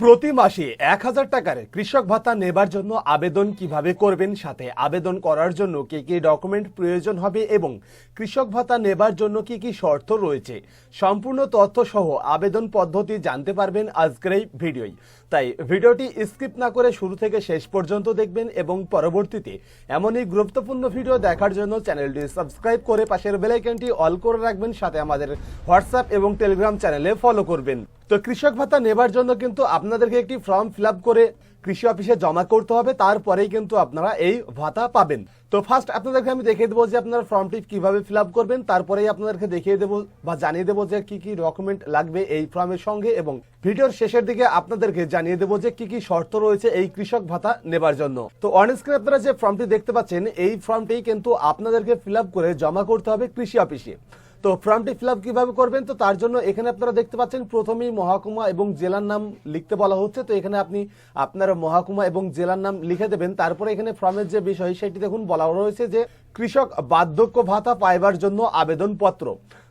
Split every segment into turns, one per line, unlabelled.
প্রতি মাসে এক হাজার টাকার কৃষক ভাতা নেবার জন্য আবেদন কীভাবে করবেন, সাথে আবেদন করার জন্য কি কি ডকুমেন্ট প্রয়োজন হবে এবং কৃষক ভাতা নেবার জন্য কি কি শর্ত রয়েছে? সম্পূর্ণ তথ্য সহ আবেদন পদ্ধতি জানতে পারবেন আজকের এই ভিডিওই তাই ভিডিওটি স্কিপ না করে শুরু থেকে শেষ পর্যন্ত দেখবেন এবং পরবর্তীতে এমনই গুরুত্বপূর্ণ ভিডিও দেখার জন্য চ্যানেলটি সাবস্ক্রাইব করে পাশের বেলাইকনটি অল করে রাখবেন, সাথে আমাদের হোয়াটসঅ্যাপ এবং টেলিগ্রাম চ্যানেলে ফলো করবেন। তো কৃষক ভাতা নেবার জন্য কিন্তু আপনাদেরকে একটি ফর্ম ফিল করে কৃষি অফিসে জমা করতে হবে, তারপরেই কিন্তু আপনারা এই ভাতা পাবেন। তো ফার্স্ট আপনাদেরকে আমি দেখিয়ে দেবো যে আপনারা ফর্মটি কীভাবে ফিল আপ করবেন, তারপরেই আপনাদেরকে দেখিয়ে দেবো বা জানিয়ে দেবো যে কি কি ডকুমেন্ট লাগবে এই ফর্মের সঙ্গে এবং ভিডিওর শেষের দিকে আপনাদেরকে জানিয়ে দেবো যে কি কি শর্ত রয়েছে এই কৃষক ভাতা নেবার জন্য। তো অন আপনারা যে ফর্মটি দেখতে পাচ্ছেন, এই ফর্মটি কিন্তু আপনাদেরকে ফিল আপ করে জমা করতে হবে কৃষি অফিসে। তো ফর্মটি ফিল কীভাবে করবেন? তো তার জন্য এখানে আপনারা দেখতে পাচ্ছেন প্রথমেই মহকুমা এবং জেলার নাম লিখতে বলা হচ্ছে। তো এখানে আপনি আপনার মহকুমা এবং জেলার নাম লিখে দেবেন। তারপরে এখানে ফর্মের যে বিষয়, সেটি দেখুন, বলা রয়েছে যে কৃষক বার্ধক্য ভাতা পাইবার জন্য আবেদনপত্র।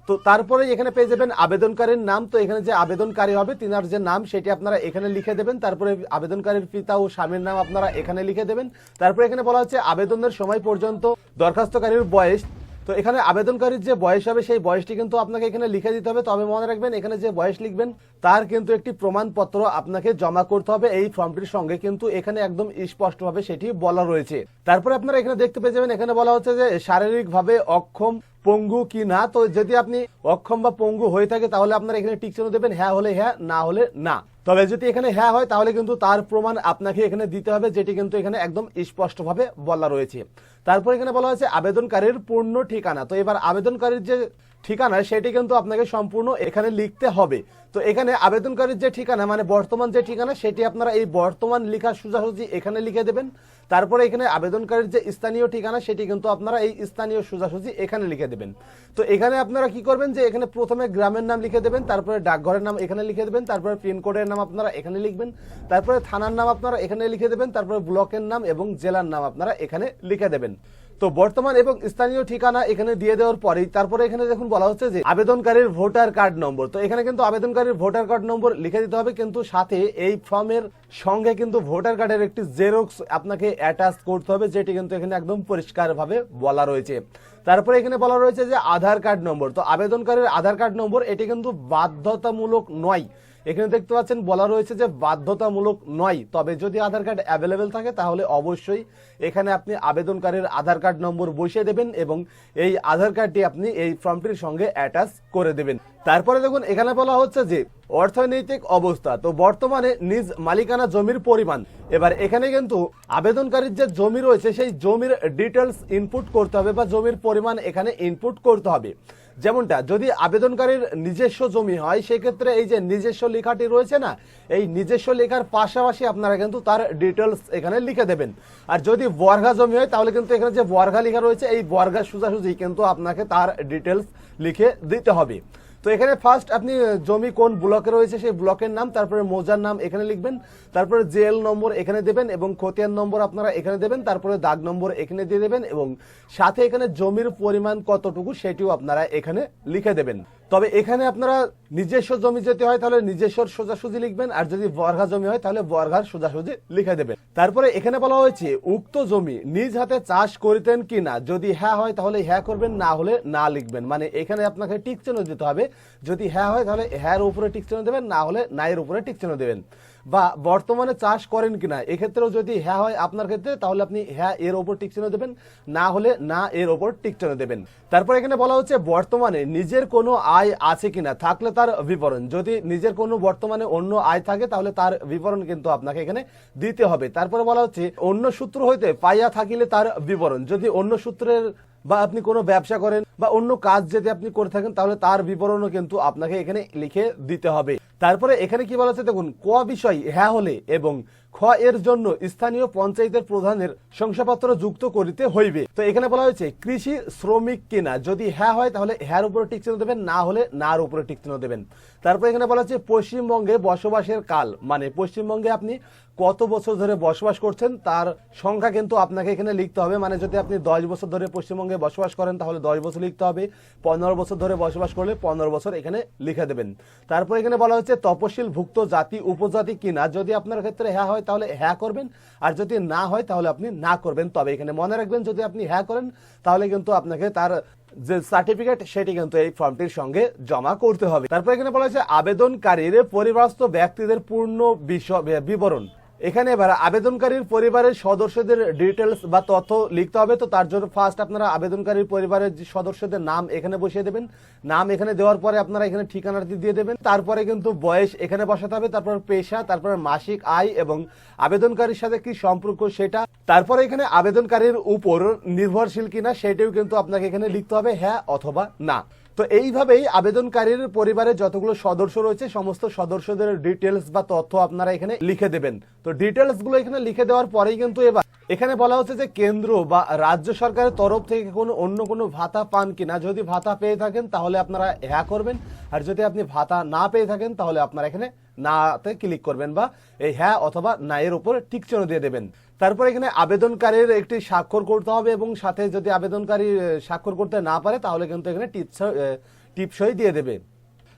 তো তারপরে এখানে পেয়ে যাবেন আবেদনকারীর নাম। তো এখানে যে আবেদনকারী হবে, তিনার যে নাম, সেটি আপনারা এখানে লিখে দেবেন। তারপরে আবেদনকারীর পিতা ও স্বামীর নাম আপনারা এখানে লিখে দেবেন। তারপরে এখানে বলা হচ্ছে, আবেদনের সময় পর্যন্ত দরখাস্তকারীর বয়স তো এখানে আবেদনকারীর যে বয়স হবে, সেই বয়সটি কিন্তু আপনাকে এখানে লিখে দিতে হবে। তবে মনে রাখবেন, এখানে যে বয়স লিখবেন, তার কিন্তু একটি প্রমাণপত্র আপনাকে জমা করতে হবে। এই ফর্মটির সঙ্গে কিন্তু এখানে একদম স্পষ্টভাবে সেটি বলা রয়েছে। তারপরে আপনারা এখানে দেখতে পেয়ে যাবেন, এখানে বলা হচ্ছে যে শারীরিকভাবে অক্ষম পঙ্গু কি না? তো যদি আপনি অক্ষম বা পঙ্গু হয়ে থাকে, তাহলে আপনারা এখানে টিক চিহ্ন দেবেন হ্যাঁ হলে হ্যাঁ না হলে না। তবে যদি এখানে হ্যাঁ হয়, তাহলে কিন্তু তার প্রমাণ আপনাকে এখানে দিতে হবে, যেটি কিন্তু এখানে একদম স্পষ্টভাবে বলা রয়েছে। তারপর এখানে বলা হয়েছে, আবেদনকারীর পূর্ণ ঠিকানা। তো এবার আবেদনকারীর যে ঠিকানা সেটি কিন্তু আপনাকে সম্পূর্ণ এখানে লিখতে হবে। তো এখানে আবেদনকারীর যে ঠিকানা মানে বর্তমান যে ঠিকানা, সেটি আপনারা এই বর্তমান লেখা সোজাসুজি এখানে লিখে দেবেন। তারপরে এখানে আবেদনকারীর যে স্থানীয় ঠিকানা, সেটি কিন্তু আপনারা এই স্থানীয় সোজাসুজি এখানে লিখে দেবেন। তো এখানে আপনারা কি করবেন যে, এখানে প্রথমে গ্রামের নাম লিখে দেবেন, তারপরে ডাকঘরের নাম এখানে লিখে দেবেন, তারপরে পিনকোডের নাম আপনারা এখানে লিখবেন, তারপরে থানার নাম আপনারা এখানে লিখে দেবেন, তারপরে ব্লকের নাম এবং জেলার নাম আপনারা এখানে লিখে দেবেন। তো বর্তমান এবং স্থানীয় ঠিকানা এখানে দিয়ে দেওয়ার পরেই তারপরে এখানে দেখুন বলা হচ্ছে যে আবেদনকারীর ভোটার কার্ড নম্বর। তো এখানে কিন্তু আবেদনকারীর ভোটার কার্ড নম্বর লিখে দিতে হবে, কিন্তু সাথে এই ফর্মের সঙ্গে কিন্তু ভোটার কার্ডের একটি জেরক্স আপনাকে অ্যাটাচ করতে হবে, যেটি কিন্তু এখানে একদম পরিষ্কারভাবে বলা রয়েছে। তারপরে এখানে বলা রয়েছে যে আধার কার্ড নম্বর। তো আবেদনকারীর আধার কার্ড নম্বর, এটি কিন্তু বাধ্যতামূলক নয়। এখানে দেখতে পাচ্ছেন, বলা রয়েছে যে বাধ্যতামূলক নয়। তবে যদি আধার কার্ড অ্যাভেলেবেল থাকে, তাহলে অবশ্যই এখানে আপনি আবেদনকারীর আধার কার্ড নম্বর বসিয়ে দেবেন এবং এই আধার কার্ডটি আপনি এই ফর্মটির সঙ্গে অ্যাটাচ করে দেবেন। তারপরে দেখুন, এখানে বলা হচ্ছে যে অর্থনৈতিক অবস্থা। তো বর্তমানে নিজ মালিকানা জমির পরিমাণ। এবার এখানে কিন্তু আবেদনকারীর যে জমি রয়েছে, সেই জমির ডিটেলস ইনপুট করতে হবে বা জমির পরিমাণ এখানে ইনপুট করতে হবে। যেমনটা, যদি আবেদনকারীর নিজস্ব জমি হয়, সেক্ষেত্রে এই যে নিজস্ব লেখাটি রয়েছে না, এই নিজস্ব লেখার পাশাপাশি আপনারা কিন্তু তার ডিটেলস এখানে লিখে দেবেন। আর যদি বর্গা জমি হয়, তাহলে কিন্তু এখানে যে বর্গা লেখা রয়েছে, এই বর্গা সোজাসুজি কিন্তু আপনাকে তার ডিটেলস লিখে দিতে হবে। তো এখানে ফার্স্ট আপনি জমি কোন ব্লকে রয়েছে সেই ব্লকের নাম, তারপরে মৌজার নাম এখানে লিখবেন, তারপরে জেল নম্বর এখানে দেবেন এবং খতিয়ান নম্বর আপনারা এখানে দেবেন, তারপরে দাগ নম্বর এখানে দিয়ে দেবেন এবং সাথে এখানে জমির পরিমাণ কতটুকু সেটিও আপনারা এখানে লিখে দেবেন। তবে এখানে আপনারা নিজস্ব জমি যেতে হয়, তাহলে নিজস্ব সোজাসুজি লিখবেন, আর যদি বর্ঘা জমি হয়, তাহলে বর্গার সোজাসুজি লিখে দেবেন। তারপরে এখানে বলা হয়েছে, উক্ত জমি নিজ হাতে চাষ করিতেন কি না যদি হ্যাঁ হয়, তাহলে হ্যাঁ করবেন, না হলে না লিখবেন। মানে এখানে আপনাকে টিক দিতে হবে, যদি হ্যাঁ হয়, তাহলে হ্যাঁ উপরে টিক দেবেন, না হলে না এর উপরে টিক দেবেন। বা বর্তমানে চাষ করেন কিনা, এক্ষেত্রেও যদি হ্যাঁ হয় আপনার ক্ষেত্রে, তাহলে আপনি হ্যাঁ এর ওপর টিক চিহ্ন দেবেন, না হলে না, এর ওপর টিক চিহ্ন দেবেন। তারপর এখানে বলা হচ্ছে, বর্তমানে নিজের কোনো আয় আছে কিনা, থাকলে তার বিবরণ। যদি নিজের কোনো বর্তমানে অন্য আয় থাকে, তাহলে তার বিবরণ কিন্তু আপনাকে এখানে দিতে হবে। তারপরে বলা হচ্ছে, অন্য সূত্র হইতে পাইয়া থাকিলে তার বিবরণ। যদি অন্য সূত্রের বা আপনি কোনো ব্যবসা করেন বা অন্য কাজ যদি আপনি করে থাকেন, তাহলে তার বিবরণও কিন্তু আপনাকে এখানে লিখে দিতে হবে। তারপরে এখানে কি বলা হচ্ছে দেখুন, ক বিষয় হ্যাঁ হলে এবং খ এর জন্য স্থানীয় পঞ্চায়েতের প্রধানের শংসাপত্র যুক্ত করিতে হইবে। তো এখানে বলা হয়েছে, কৃষি শ্রমিক কিনা, যদি হ্যাঁ হয় তাহলে হ্যার উপরে টিক চিহ্ন দেবেন, না হলে নার উপরে টিক চিহ্ন দেবেন। তারপর এখানে বলা হচ্ছে, পশ্চিমবঙ্গে বসবাসের কাল মানে পশ্চিমবঙ্গে আপনি কত বছর ধরে বসবাস করছেন, তার সংখ্যা কিন্তু আপনাকে এখানে লিখতে হবে। মানে যদি আপনি দশ বছর ধরে পশ্চিমবঙ্গে বসবাস করেন, তাহলে দশ বছর লিখতে হবে। পনেরো বছর ধরে বসবাস করলে পনেরো বছর এখানে লিখে দেবেন। তারপর এখানে বলা হচ্ছে তপশিল ভুক্ত জাতি, উপজাতি কিনা, যদি আপনার ক্ষেত্রে হ্যাঁ হয় তাহলে হ্যাঁ করবেন। আর যদি না হয় তাহলে আপনি না করবেন। তবে এখানে মনে রাখবেন, যদি আপনি হ্যাঁ করেন, তাহলে কিন্তু আপনাকে তার যে সার্টিফিকেট সেটি কিন্তু এই ফর্মটির সঙ্গে জমা করতে হবে। তারপর এখানে বলা হয়েছে, আবেদনকারীর পরিবারস্থ ব্যক্তিদের পূর্ণ বিবরণ। এখানে এবার আবেদনকারীর পরিবারের সদস্যদের ডিটেলস বা তথ্য লিখতে হবে। তো তার জন্য ফার্স্ট আপনারা আবেদনকারীর পরিবারের সদস্যদের নাম এখানে বসিয়ে দেবেন। নাম এখানে দেওয়ার পরে আপনারা এখানে ঠিকানাটি দিয়ে দেবেন। তারপরে কিন্তু বয়স এখানে বসাতে হবে, তারপর পেশা, তারপর মাসিক আয় এবং আবেদনকারীর সাথে কি সম্পর্ক সেটা। তারপরে এখানে আবেদনকারীর উপর নির্ভরশীল কিনা সেটাও কিন্তু আপনাকে এখানে লিখতে হবে হ্যাঁ অথবা না। তো এইভাবেই আবেদনকারীর পরিবারের যতগুলো সদস্য রয়েছে, সমস্ত সদস্যদের ডিটেলস বা তথ্য আপনারা এখানে লিখে দেবেন। তো ডিটেলসগুলো এখানে লিখে দেওয়ার পরেই কিন্তু এবার এখানে বলা হচ্ছে যে কেন্দ্র বা রাজ্য সরকারের তরফ থেকে কোনো অন্য কোনো ভাতা পান কিনা। যদি ভাতা পেয়ে থাকেন তাহলে আপনারা হ্যাঁ করবেন। আর যদি আপনি ভাতা না পেয়ে থাকেন তাহলে আপনারা এখানে নাতে ক্লিক করবেন বা এই হ্যাঁ অথবা না এর উপর টিক চিহ্ন দিয়ে দেবেন। তারপর এখানে আবেদনকারীর একটি স্বাক্ষর করতে হবে এবং সাথে যদি আবেদনকারী স্বাক্ষর করতে না পারে তাহলে কিন্তু এখানে টিপস টিপসই দিয়ে দেবে।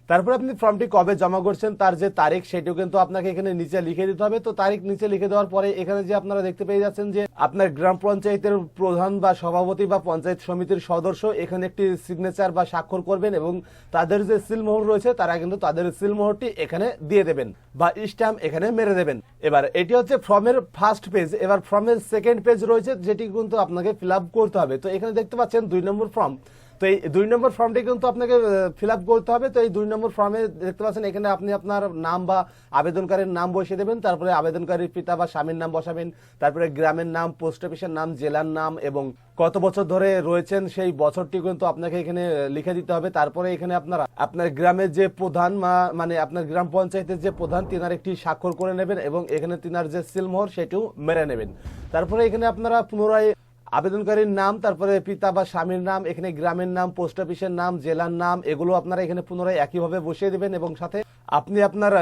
তারপর আপনি ফর্মটি কবে জমা করছেন, তার যে তারিখ সেটিও কিন্তু আপনাকে এখানে নিচে লিখে দিতে হবে। তো তারিখ নিচে লিখে দেওয়ার পরে এখানে যে আপনারা দেখতে পেয়ে যাচ্ছেন যে আপনার গ্রাম পঞ্চায়েতের প্রধান বা সভাপতি বা পঞ্চায়েত সমিতির সদস্য এখানে একটি সিগনেচার বা স্বাক্ষর করবেন এবং তাদের যে সিলমোহর রয়েছে, তারা কিন্তু তাদের সিলমোহরটি এখানে দিয়ে দেবেন বা স্ট্যাম্প এখানে মেরে দেবেন। এবার এটি হচ্ছে ফর্মের ফার্স্ট পেজ এবার ফর্মের সেকেন্ড পেজ রয়েছে, যেটি কিন্তু আপনাকে ফিল করতে হবে। তো এখানে দেখতে পাচ্ছেন দুই নম্বর ফর্ম তো এই দুই নম্বর ফর্মটি কিন্তু আপনাকে ফিল আপ করতে হবে। তো এই দুই নম্বর ফর্মে দেখতে পাচ্ছেন, এখানে আপনি আপনার নাম বা আবেদনকারীর নাম বসিয়ে দেবেন। তারপরে আবেদনকারীর পিতা বা স্বামীর নাম বসাবেন। তারপরে গ্রামের নাম পোস্ট অফিসের নাম, জেলার নাম এবং কত বছর ধরে রয়েছেন সেই বছরটি কিন্তু আপনাকে এখানে লিখে দিতে হবে। তারপরে এখানে আপনারা, আপনার গ্রামের যে প্রধান মানে আপনার গ্রাম পঞ্চায়েতের যে প্রধান, তিনার একটি স্বাক্ষর করে নেবেন এবং এখানে তিনার যে সিলমোহর, সেটিও মেরে নেবেন। তারপরে এখানে আপনারা পুনরায় আবেদনকারীর নাম, তারপরে পিতা বা স্বামীর নাম, এখানে গ্রামের নাম, পোস্ট অফিসের নাম, জেলার নাম, এগুলো আপনারা এখানে পুনরায় একইভাবে বসিয়ে দেবেন এবং সাথে আপনি আপনার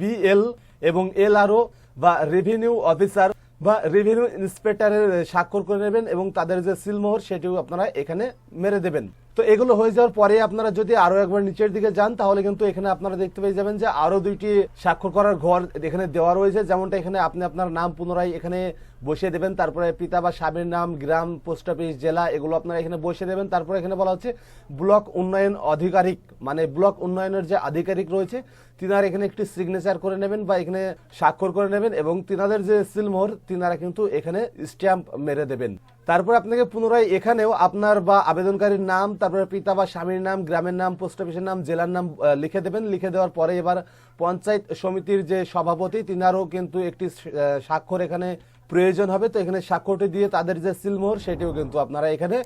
বিএল এবং এলআরও বা রেভিনিউ অফিসার বা রেভিনিউ ইন্সপেক্টরের স্বাক্ষর করে নেবেন এবং তাদের যে সিলমোহর, সেটিও আপনারা এখানে মেরে দেবেন। তো এগুলো হয়ে যাওয়ার পরে আপনারা যদি আরও একবার নিচের দিকে যান, তাহলে কিন্তু এখানে আপনারা দেখতে পেয়ে যাবেন যে আরও দুইটি স্বাক্ষর করার ঘর এখানে দেওয়া রয়েছে। যেমনটা এখানে আপনি আপনার নাম পুনরায় এখানে বসিয়ে দেবেন। তারপরে পিতা বা স্বামীর নাম, গ্রাম, পোস্ট অফিস, জেলা, এগুলো আপনারা এখানে বসিয়ে দেবেন। তারপরে এখানে বলা হচ্ছে ব্লক উন্নয়ন আধিকারিক মানে ব্লক উন্নয়নের যে আধিকারিক রয়েছে তিনার এখানে একটি সিগনেচার করে নেবেন বা এখানে স্বাক্ষর করে নেবেন এবং তিনাদের যে সিলমোহর তিনারা কিন্তু এখানে স্ট্যাম্প মেরে দেবেন। তারপর আপনাকে পুনরায় এখানেও আপনার বা আবেদনকারীর নাম, তারপরে পিতা বা স্বামীর নাম, গ্রামের নাম পোস্ট অফিসের নাম, জেলার নাম লিখে দেবেন। লিখে দেওয়ার পরে এবার পঞ্চায়েত সমিতির যে সভাপতি, তিনারও কিন্তু একটি স্বাক্ষর এখানে প্রয়োজন হবে। তো এখানে স্বাক্ষরটি দিয়ে তাদের যে সিলমোহর সেটিও কিন্তু আপনারা এখানে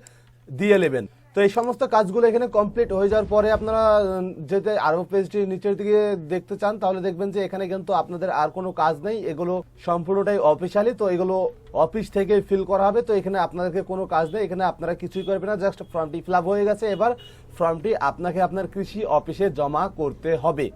দিয়ে নেবেন। তো এই সমস্ত কাজগুলো এখানে কমপ্লিট হয়ে যাওয়ার পরে আপনারা যেতে যদি আরও পেজটি নিচের দিকে দেখতে চান, তাহলে দেখবেন যে এখানে কিন্তু আপনাদের আর কোনো কাজ নেই। এগুলো সম্পূর্ণটাই অফিসিয়ালি তো এগুলো অফিস থেকে ফিল করা হবে। তো এখানে আপনাদেরকে কোনো কাজ নেই। এখানে আপনারা কিছুই করবেন না জাস্ট ফর্মটি ফিল হয়ে গেছে। এবার ফর্মটি আপনাকে আপনার কৃষি অফিসে জমা করতে হবে।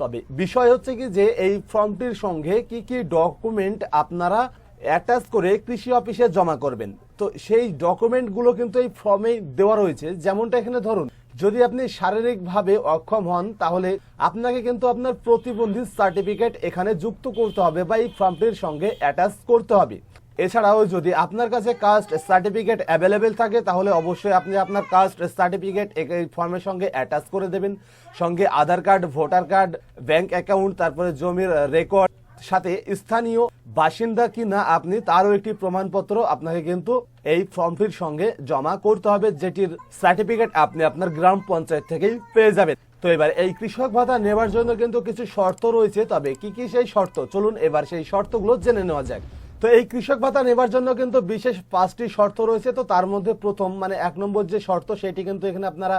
তবে বিষয় হচ্ছে কি যে, এই ফর্মটির সঙ্গে কি কি ডকুমেন্ট আপনারা অ্যাটাচ করে কৃষি অফিসে জমা করবেন। তো সেই ডকুমেন্টগুলো কিন্তু এই ফর্মে দেওয়া রয়েছে। যেমনটা এখানে ধরুন, যদি আপনি শারীরিকভাবে অক্ষম হন, তাহলে আপনাকে কিন্তু আপনার প্রতিবন্ধী সার্টিফিকেট এখানে যুক্ত করতে হবে বা এই ফর্মটির সঙ্গে অ্যাটাচ করতে হবে। এছাড়াও যদি আপনার কাছে কাস্ট সার্টিফিকেট অ্যাভেলেবেল থাকে, তাহলে অবশ্যই আপনি আপনার কাস্ট সার্টিফিকেট এই ফর্মের সঙ্গে অ্যাটাচ করে দেবেন। সঙ্গে Aadhaar card voter card bank account তারপরে জমির রেকর্ড সাথে স্থানীয় বাসিন্দা কি না আপনি তারও একটি প্রমাণপত্র আপনাকে কিন্তু এই ফর্মটির সঙ্গে জমা করতে হবে, যেটির সার্টিফিকেট আপনি আপনার গ্রাম পঞ্চায়েত থেকেই পেয়ে যাবেন। তো এবার এই কৃষক ভাতা নেওয়ার জন্য কিন্তু কিছু শর্ত রয়েছে, তবে কি কি সেই শর্ত? চলুন এবার সেই শর্তগুলো জেনে নেওয়া যাক। তো এই কৃষক ভাতা নেবার জন্য কিন্তু বিশেষ পাঁচটি শর্ত রয়েছে। তো তার মধ্যে প্রথম মানে এক নম্বর যে শর্ত, সেটি কিন্তু এখানে আপনারা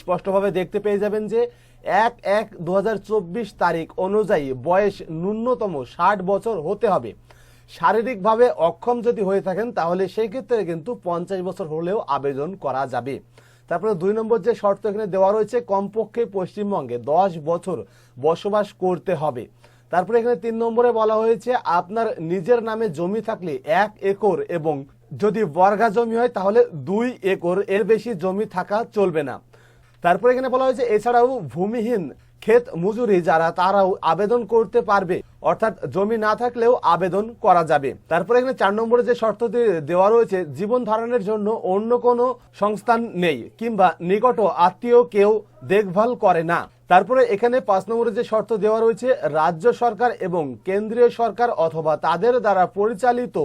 স্পষ্টভাবে দেখতে পেয়ে যাবেন যে এক এক দু তারিখ অনুযায়ী বয়স ন্যূনতম ষাট বছর হতে হবে। শারীরিকভাবে অক্ষম যদি হয়ে থাকেন, তাহলে সেই ক্ষেত্রে কিন্তু পঞ্চাশ বছর হলেও আবেদন করা যাবে। তারপরে দুই নম্বর যে শর্ত এখানে দেওয়া রয়েছে, কমপক্ষে পশ্চিমবঙ্গে দশ বছর বসবাস করতে হবে। তারপরে এখানে তিন নম্বরে বলা হয়েছে, আপনার নিজের নামে জমি থাকলে এক একর এবং যদি বর্গা জমি হয় তাহলে দুই একর, এর বেশি জমি থাকা চলবে না। তারপরে এখানে বলা হয়েছে, এছাড়াও ভূমিহীন ক্ষেত মজুরি যারা, তারাও আবেদন করতে পারবে। অর্থাৎ জমি না থাকলেও আবেদন করা যাবে। তারপরে এখানে চার নম্বরে যে শর্ত দেওয়া রয়েছে, জীবন ধারণের জন্য অন্য কোনো সংস্থান নেই, কিংবা নিকট আত্মীয় কেউ দেখভাল করে না। তারপরে এখানে পাঁচ নম্বরে যে শর্ত দেওয়া রয়েছে, রাজ্য সরকার এবং কেন্দ্রীয় সরকার অথবা তাদের দ্বারা পরিচালিত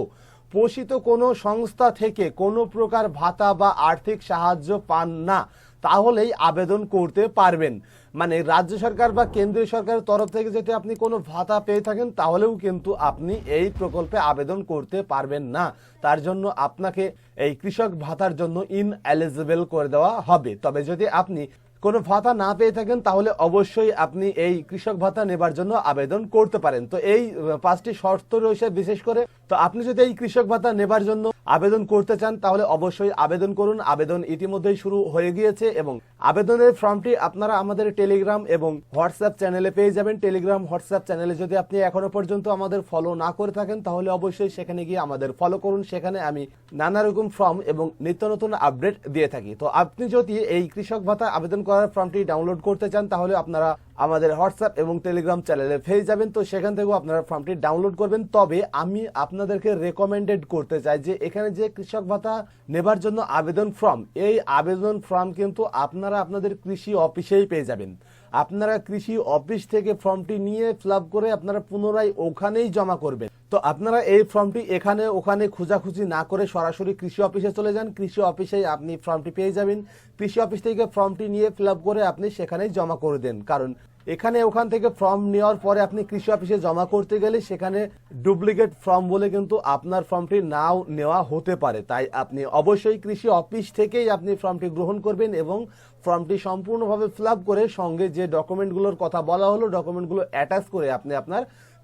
পোষিত কোনো সংস্থা থেকে কোনো প্রকার ভাতা বা আর্থিক সাহায্য পান না। তাহলেই আবেদন করতে পারবেন। মানে রাজ্য সরকার বা কেন্দ্রীয় সরকারের তরফ থেকে যদি আপনি কোনো ভাতা পেয়ে থাকেন, তাহলেও কিন্তু আপনি এই প্রকল্পে আবেদন করতে পারবেন না। তার জন্য আপনাকে এই কৃষক ভাতার জন্য ইন এলিজিবল করে দেওয়া হবে। তবে যদি আপনি কোনো ভাতা না পেয়ে থাকেন, তাহলে অবশ্যই আপনি এই কৃষক ভাতা নেবার জন্য আবেদন করতে পারেন। তো এই পাঁচটি শর্ত রয়েছে বিশেষ করে তো আপনি যদি এই কৃষক ভাতা নেবার জন্য আবেদন করতে চান, তাহলে অবশ্যই আবেদন করুন। আবেদন ইতিমধ্যেই শুরু হয়ে গিয়েছে এবং আবেদনের ফর্মটি আপনারা আমাদের টেলিগ্রাম এবং হোয়াটসঅ্যাপ চ্যানেলে পেয়ে যাবেন। টেলিগ্রাম হোয়াটসঅ্যাপ চ্যানেলে যদি আপনি এখনও পর্যন্ত আমাদের ফলো না করে থাকেন, তাহলে অবশ্যই সেখানে গিয়ে আমাদের ফলো করুন। সেখানে আমি নানা রকম ফর্ম এবং নিত্য নতুন আপডেট দিয়ে থাকি। তো আপনি যদি এই কৃষক ভাতা আবেদন করার ফর্মটি ডাউনলোড করতে চান, তাহলে আপনারা আমাদের হোয়াটসঅ্যাপ এবং টেলিগ্রাম চ্যানেলে পেয়ে যাবেন। তো সেখান থেকেও আপনারা ফর্মটি ডাউনলোড করবেন। তবে আমি আপনাদেরকে রেকমেন্ডেড করতে চাই যে এখানে যে কৃষক ভাতা নেবার জন্য আবেদন ফর্ম এই আবেদন ফর্ম কিন্তু আপনারা আপনাদের কৃষি অফিসেই পেয়ে যাবেন। আপনারা কৃষি অফিস থেকে ফর্মটি নিয়ে ফিল করে আপনারা পুনরায় ওখানেই জমা করবেন। তো আপনারা এই ফর্মটি এখানে, ওখানে খোঁজাখুঁজি না করে সরাসরি কৃষি অফিসে চলে যান। কৃষি অফিসেই আপনি ফর্মটি পেয়ে যাবেন। কৃষি অফিস থেকে ফর্মটি নিয়ে ফিল করে আপনি সেখানেই জমা করে দেন। কারণ এখানে, ওখান থেকে ফর্ম নেওয়ার পরে আপনি কৃষি অফিসে জমা করতে গেলে সেখানে ডুপ্লিকেট ফর্ম বলে কিন্তু আপনার ফর্মটি নাও নেওয়া হতে পারে। তাই আপনি অবশ্যই কৃষি অফিস থেকেই আপনি ফর্মটি গ্রহণ করবেন এবং ফর্মটি সম্পূর্ণভাবে ফিল করে সঙ্গে যে ডকুমেন্টগুলোর কথা বলা হলো ডকুমেন্টগুলো অ্যাটাচ করে আপনি আপনার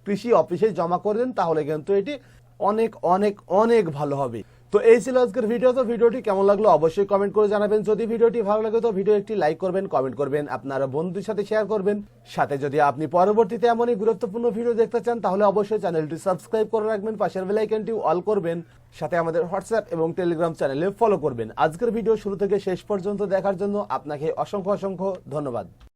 কৃষি অফিসে জমা করে দেন, তাহলে কিন্তু এটি অনেক অনেক অনেক ভালো হবে। তো এই ছিল আজকের ভিডিও তো ভিডিওটি কেমন লাগল অবশ্যই কমেন্ট করে জানাবেন। যদি ভিডিওটি ভালো লাগে, তো ভিডিও একটি লাইক করবেন কমেন্ট করবেন, আপনার বন্ধুদের সাথে শেয়ার করবেন। সাথে যদি আপনি পরবর্তীতে এমনই গুরুত্বপূর্ণ ভিডিও দেখতে চান, তাহলে অবশ্যই চ্যানেলটি সাবস্ক্রাইব করে রাখবেন, পাশের বেলাইকনটি অল করবেন, সাথে আমাদের হোয়াটসঅ্যাপ এবং টেলিগ্রাম চ্যানেলে ফলো করবেন। আজকের ভিডিও শুরু থেকে শেষ পর্যন্ত দেখার জন্য আপনাকে অসংখ্য অসংখ্য ধন্যবাদ।